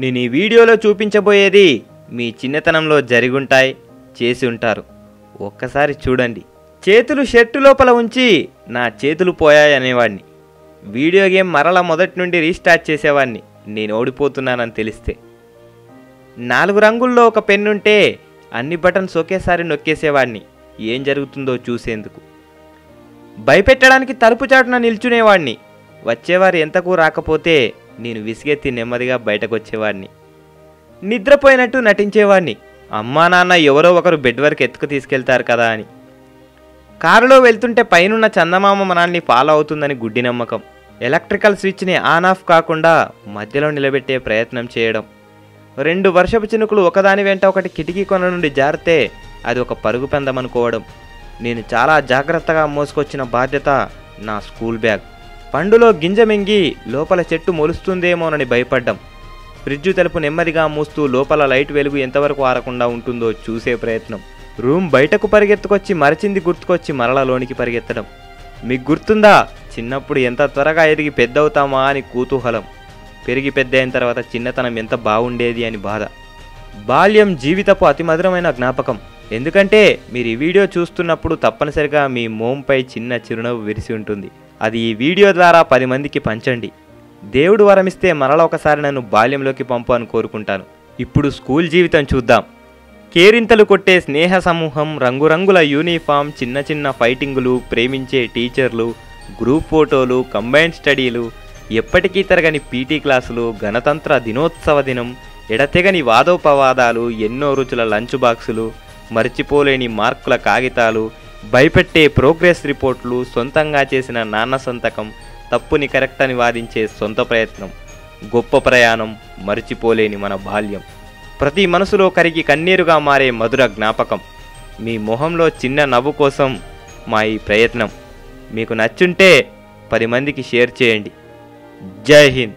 నేను ఈ వీడియోలో చూపించబోయేది మీ చిన్నతనంలో జరిగుంటాయి చేసి ఉంటారు. ఒక్కసారి చూడండి. చేతులు షర్టు లోపల ఉంచి నా చేతులు పోయాయనేవాడిని వీడియో గేమ్ మరల మొదటి నుండి రీస్టార్ట్ చేసేవాడిని నేను ఓడిపోతున్నానని తెలిస్తే. నాలుగు రంగుల్లో ఒక పెన్నుంటే అన్ని బటన్స్ ఒకేసారి నొక్కేసేవాడిని ఏం జరుగుతుందో చూసేందుకు. భయపెట్టడానికి తలుపు చాటున నిల్చునేవాడిని వచ్చేవారు ఎంతకు రాకపోతే నేను విసిగెత్తి నెమ్మదిగా బయటకు వచ్చేవాడిని నిద్రపోయినట్టు నటించేవాడిని. అమ్మా నాన్న ఎవరో ఒకరు బెడ్ వరకు ఎత్తుకు తీసుకెళ్తారు కదా అని. కారులో వెళ్తుంటే పైనున్న చందమామ మనల్ని ఫాలో అవుతుందని గుడ్డి నమ్మకం. ఎలక్ట్రికల్ స్విచ్ని ఆన్ ఆఫ్ కాకుండా మధ్యలో నిలబెట్టే ప్రయత్నం చేయడం. రెండు వర్షపు చినుకులు ఒకదాని వెంట ఒకటి కిటికీ కొన నుండి జారితే అది ఒక పరుగు పెందమనుకోవడం. నేను చాలా జాగ్రత్తగా మోసుకొచ్చిన బాధ్యత నా స్కూల్ బ్యాగ్. పండులో గింజ మింగి లోపల చెట్టు మొలుస్తుందేమోనని భయపడ్డం. ఫ్రిడ్జ్ తలుపు నెమ్మదిగా మూస్తూ లోపల లైట్ వెలుగు ఎంతవరకు ఆరకుండా ఉంటుందో చూసే ప్రయత్నం. రూమ్ బయటకు పరిగెత్తుకొచ్చి మరచింది గుర్తుకొచ్చి మరల లోనికి పరిగెత్తడం. మీకు గుర్తుందా? చిన్నప్పుడు ఎంత త్వరగా ఎదిగి పెద్దవుతామా? అని కుతూహలం. పెరిగి పెద్ద అయిన తర్వాత చిన్నతనం ఎంత బాగుండేది అని బాధ. బాల్యం జీవితపు అతి మధురమైన జ్ఞాపకం. ఎందుకంటే మీరు ఈ వీడియో చూస్తున్నప్పుడు తప్పనిసరిగా మీ మోంపై చిన్న చిరునవ్వు విరిసి ఉంటుంది. అది ఈ వీడియో ద్వారా పది మందికి పంచండి. దేవుడు వరమిస్తే మరల ఒకసారి నన్ను బాల్యంలోకి పంపు అని కోరుకుంటాను. ఇప్పుడు స్కూల్ జీవితం చూద్దాం. కేరింతలు కొట్టే స్నేహ సమూహం రంగురంగుల యూనిఫామ్ చిన్న చిన్న ఫైటింగులు ప్రేమించే టీచర్లు గ్రూప్ ఫోటోలు కంబైన్డ్ స్టడీలు ఎప్పటికీ తరగని పీటీ క్లాసులు గణతంత్ర దినోత్సవ దినం ఎడతెగని వాదోపవాదాలు ఎన్నో రుచుల లంచ్ బాక్సులు మర్చిపోలేని మార్కుల కాగితాలు భయపెట్టే ప్రోగ్రెస్ రిపోర్ట్లు సొంతంగా చేసిన నాన్న సంతకం తప్పుని కరెక్ట్ అని వాదించే సొంత ప్రయత్నం. గొప్ప ప్రయాణం మరిచిపోలేని మన బాల్యం. ప్రతి మనసులో కరిగి కన్నీరుగా మారే మధుర జ్ఞాపకం. మీ మొహంలో చిన్న నవ్వు కోసం మా ఈ ప్రయత్నం. మీకు నచ్చుంటే పది మందికి షేర్ చేయండి. జై హింద్.